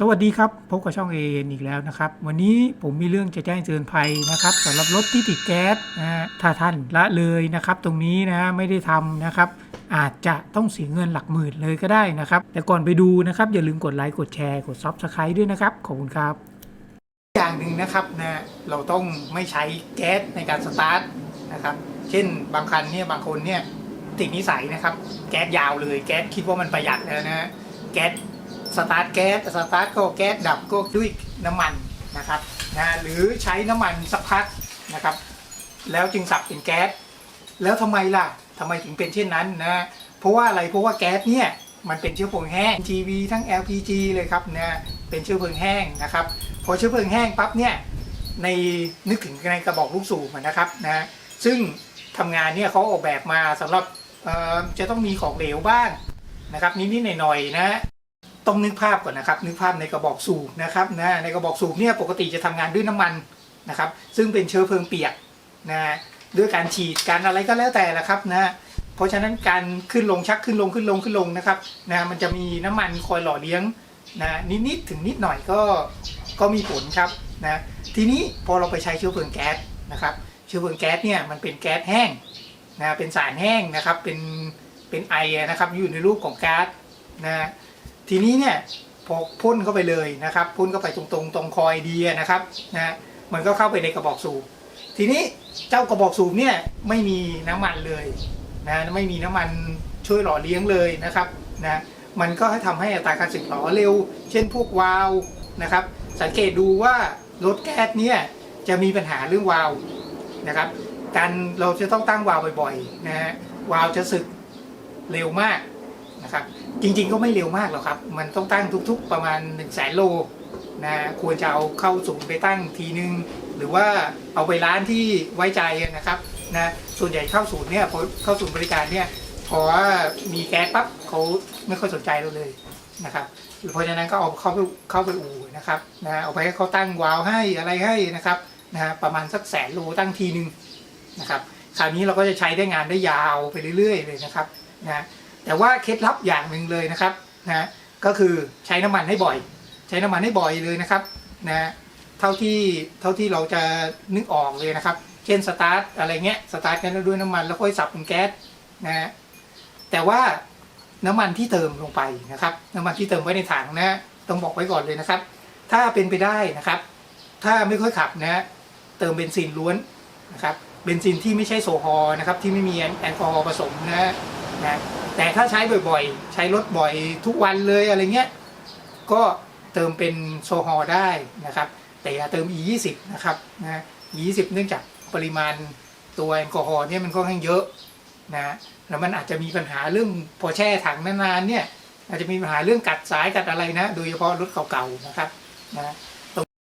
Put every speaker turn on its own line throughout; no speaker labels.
สวัสดีครับ พบกับช่องเอนอีกแล้วนะครับ วันนี้ผมมีเรื่องจะแจ้งเตือนภัยนะครับสำหรับรถที่ติดแก๊สนะฮะถ้าท่านละเลยนะครับ ตรงนี้นะไม่ได้ทำนะครับ อาจจะต้องเสียเงินหลักหมื่นเลยก็ได้นะครับ แต่ก่อนไปดูนะครับ อย่าลืมกดไลค์กดแชร์กดซับสไครต์ด้วยนะครับ ขอบคุณครับ อย่างหนึ่งนะครับนะเราต้องไม่ใช้แก๊สในการสตาร์ทนะครับ เช่นบางคันเนี่ยบางคนเนี่ยติดนิสัยนะครับ แก๊สยาวเลยแก๊สคิดว่ามันประหยัดแล้วนะแก๊ส สตาร์ทแก๊สสตาร์ทก็แก๊สดับก็ด้วยน้ำมันนะครับนะหรือใช้น้ำมันสักพักนะครับ แล้วจึงสับเป็นแก๊สแล้วทำไมล่ะทำไมถึงเป็นเช่นนั้นนะเพราะว่าอะไรเพราะว่าแก๊สเนี่ยมันเป็นเชื้อเพลิงแห้ง GV ทั้ง LPG เลยครับนะเป็นเชื้อเพลิงแห้งนะครับพอเชื้อเพลิงแห้งปั๊บเนี่ยในนึกถึงในกระบอกลูกสูบนะครับนะซึ่งทำงานเนี่ยเขาออกแบบมาสำหรับเอ่อจะต้องมีของเหลวบ้างนะครับนิดๆหน่อยๆนะ ต้องนึกภาพก่อนนะครับ นึกภาพในกระบอกสูบนะครับนะในกระบอกสูบเนี่ยปกติจะทำงานด้วยน้ำมันนะครับ ซึ่งเป็นเชื้อเพลิงเปียกนะด้วยการฉีดการอะไรก็แล้วแต่ละครับนะเพราะฉะนั้นการขึ้นลงชักขึ้นลงขึ้นลงขึ้นลงนะครับนะมันจะมีน้ำมันคอยหล่อเลี้ยงนะนิดๆถึงนิดหน่อยก็ก็มีผลครับนะทีนี้พอเราไปใช้เชื้อเพลิงแก๊สนะครับเชื้อเพลิงแก๊สเนี่ยมันเป็นแก๊สแห้งนะเป็นสารแห้งนะครับเป็นเป็นไอนะครับอยู่ในรูปของแก๊าซนะ ทีนี้เนี่ยพอพ่นเข้าไปเลยนะครับพ่นเข้าไปตรงตรงๆตรงคอยดีนะครับนะมันก็เข้าไปในกระบอกสูบทีนี้เจ้ากระบอกสูบเนี่ยไม่มีน้ำมันเลยนะไม่มีน้ำมันช่วยหล่อเลี้ยงเลยนะครับนะมันก็ทำให้อัตราการสึกหรอเร็ว เช่นพวกวาลนะครับ สังเกตดูว่ารถแก๊สเนี่ยจะมีปัญหาเรื่องวาลนะครับการเราจะต้องตั้งวาลบ่อยๆนะฮะวาลจะสึกเร็วมาก นะครับ จริงๆก็ไม่เร็วมากหรอกครับ มันต้องตั้งทุกๆประมาณ1นึ่งแสนโลนะควรจะเอาเข้าศูนย์ไปตั้งทีนึง หรือว่าเอาไปร้านที่ไว้ใจนะครับนะส่วนใหญ่เข้าศูนย์เนี่ยพอเข้าศูนย์บริการเนี่ยพอว่ามีแก๊สปั๊บเขาไม่ค่อยสนใจเราเลยนะครับเพราะฉะนั้นก็เอาเข้าไปเข้าไปอู่นะครับนะเอาไปให้เขาตั้งวาล์วให้อะไรให้นะครับนะฮะประมาณสักแสนโลตั้งทีหนึ่งนะครับคราวนี้เราก็จะใช้ได้งานได้ยาวไปเรื่อย ๆ เลยนะครับนะ แต่ว่าเคล็ดลับอย่างหนึ่งเลยนะครับนะก็คือใช้น้ำมันให้บ่อย ใช้น้ำมันให้บ่อยเลยนะครับนะเท่าที่เท่าที่เราจะนึกออกเลยนะครับ เช่นสตาร์ทอะไรเงี้ยสตาร์ทกันด้วยน้ำมันแล้วค่อยสับเป็นแก๊สนะฮะแต่ว่าน้ำมันที่เติมลงไปนะครับ น้ำมันที่เติมไว้ในถังนะต้องบอกไว้ก่อนเลยนะครับ ถ้าเป็นไปได้นะครับ ถ้าไม่ค่อยขับนะเติมเบนซินล้วนนะครับเบนซินที่ไม่ใช่โซฮอนะครับที่ไม่มีแอลกอฮอล์ผสมนะ นะแต่ถ้าใช้บ่อยๆ ใช้รถบ่อยทุกวันเลยอะไรเงี้ยก็เติมเป็นโซฮอล์ได้นะครับ แต่อย่าเติม E20 นะครับนะ E20 เนื่องจากปริมาณตัวแอลกอฮอล์เนี่ยมันค่อนข้างเยอะนะแล้วมันอาจจะมีปัญหาเรื่องพอแช่ถังนานๆเนี่ยอาจจะมีปัญหาเรื่องกัดสายกัดอะไรนะ โดยเฉพาะรถเก่าๆนะครับนะ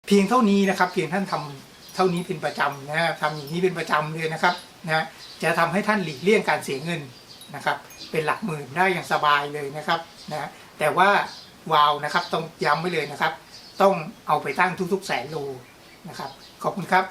เพียงเท่านี้นะครับ เพียงท่านทำเท่านี้เป็นประจำนะทำอย่างนี้เป็นประจำเลยนะครับนะจะทำให้ท่านหลีกเลี่ยงการเสียเงิน นะครับเป็นหลักหมื่นได้อย่างสบายเลยนะครับนะแต่ว่าวาวนะครับต้องย้ำไว้เลยนะครับ ต้องเอาไปตั้งทุกๆแสนโลนะครับขอบคุณครับ